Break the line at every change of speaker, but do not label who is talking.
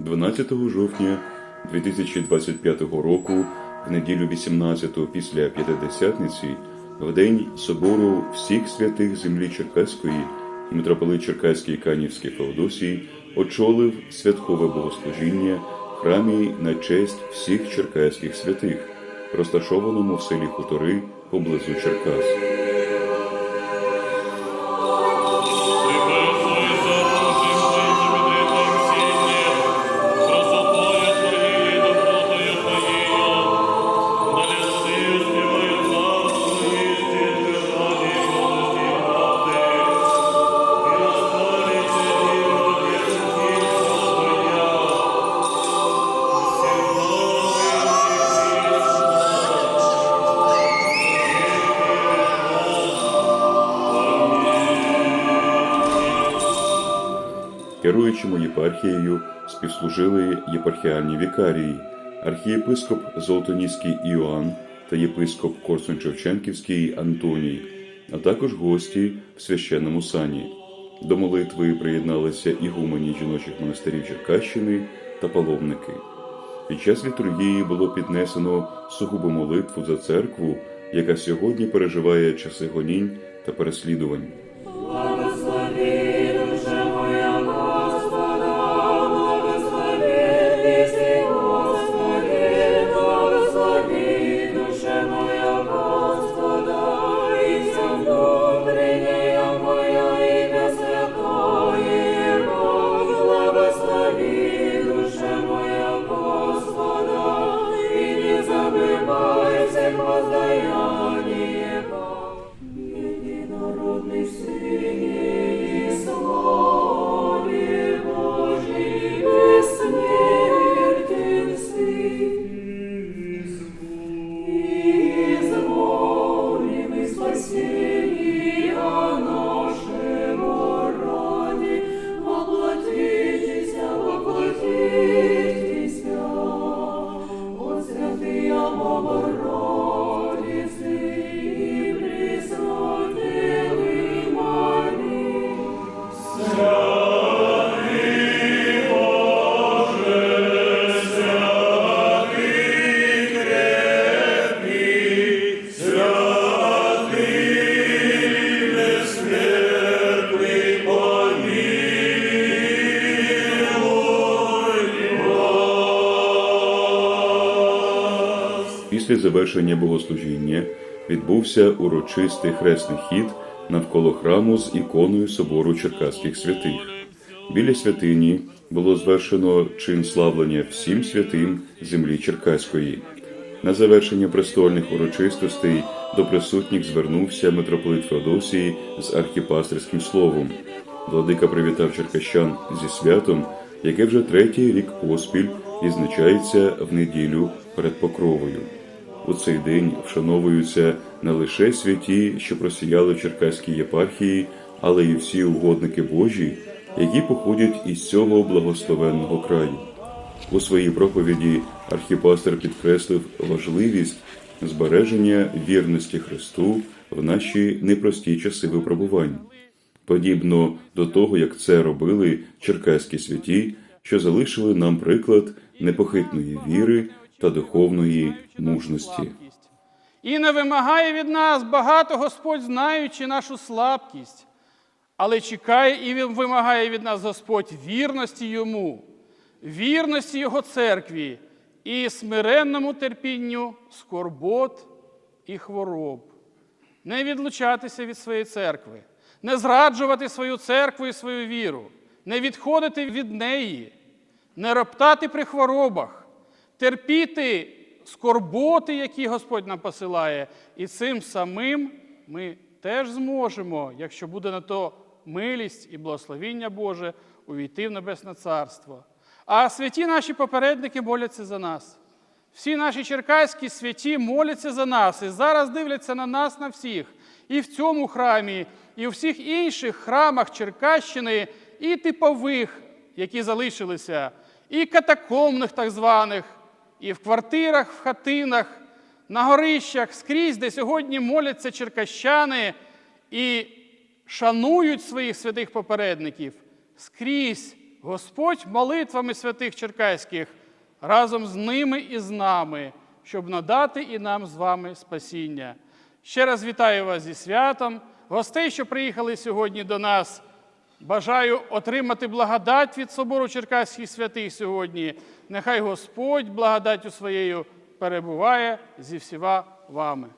12 жовтня 2025 року, в неділю 18 після П'ятидесятниці, в день собору всіх святих землі Черкаської, митрополит Черкаський Канівський Феодосій очолив святкове богослужіння в храмі на честь всіх черкаських святих, розташованому в селі Хутори поблизу Черкас. Керуючому єпархією співслужили єпархіальні вікарії, архієпископ Золотоніський Іоанн та єпископ Корсун-Шевченківський Антоній, а також гості в священному сані. До молитви приєдналися ігумені жіночих монастирів Черкащини та паломники. Під час літургії було піднесено сугубу молитву за церкву, яка сьогодні переживає часи гонінь та переслідувань.
Spirit.
Після завершення богослужіння відбувся урочистий хресний хід навколо храму з іконою собору черкаських святих. Біля святині було звершено чин славлення всім святим землі Черкаської. На завершення престольних урочистостей до присутніх звернувся митрополит Феодосій з архіпастерським словом. Владика привітав черкащан зі святом, яке вже третій рік поспіль відзначається в неділю перед Покровою. У цей день вшановуються не лише святі, що просіяли в Черкаській єпархії, але й всі угодники Божі, які походять із цього благословенного краю. У своїй проповіді архіпастер підкреслив важливість збереження вірності Христу в наші непрості часи випробувань, подібно до того, як це робили черкаські святі, що залишили нам приклад непохитної віри та духовної мужності.
І не вимагає від нас багато Господь, знаючи нашу слабкість, але чекає і вимагає від нас Господь вірності Йому, вірності Його церкві і смиренному терпінню скорбот і хвороб. Не відлучатися від своєї церкви, не зраджувати свою церкву і свою віру, не відходити від неї, не роптати при хворобах, терпіти скорботи, які Господь нам посилає, і цим самим ми теж зможемо, якщо буде на то милість і благословіння Боже, увійти в Небесне Царство. А святі наші попередники моляться за нас. Всі наші черкаські святі моляться за нас і зараз дивляться на нас, на всіх, і в цьому храмі, і у всіх інших храмах Черкащини, і типових, які залишилися, і катакомних так званих, і в квартирах, в хатинах, на горищах, скрізь, де сьогодні моляться черкащани і шанують своїх святих попередників, скрізь Господь молитвами святих черкаських разом з ними і з нами, щоб надати і нам з вами спасіння. Ще раз вітаю вас зі святом, гостей, що приїхали сьогодні до нас. Бажаю отримати благодать від собору Черкаських святих сьогодні. Нехай Господь благодаттю своєю перебуває зі всіма вами.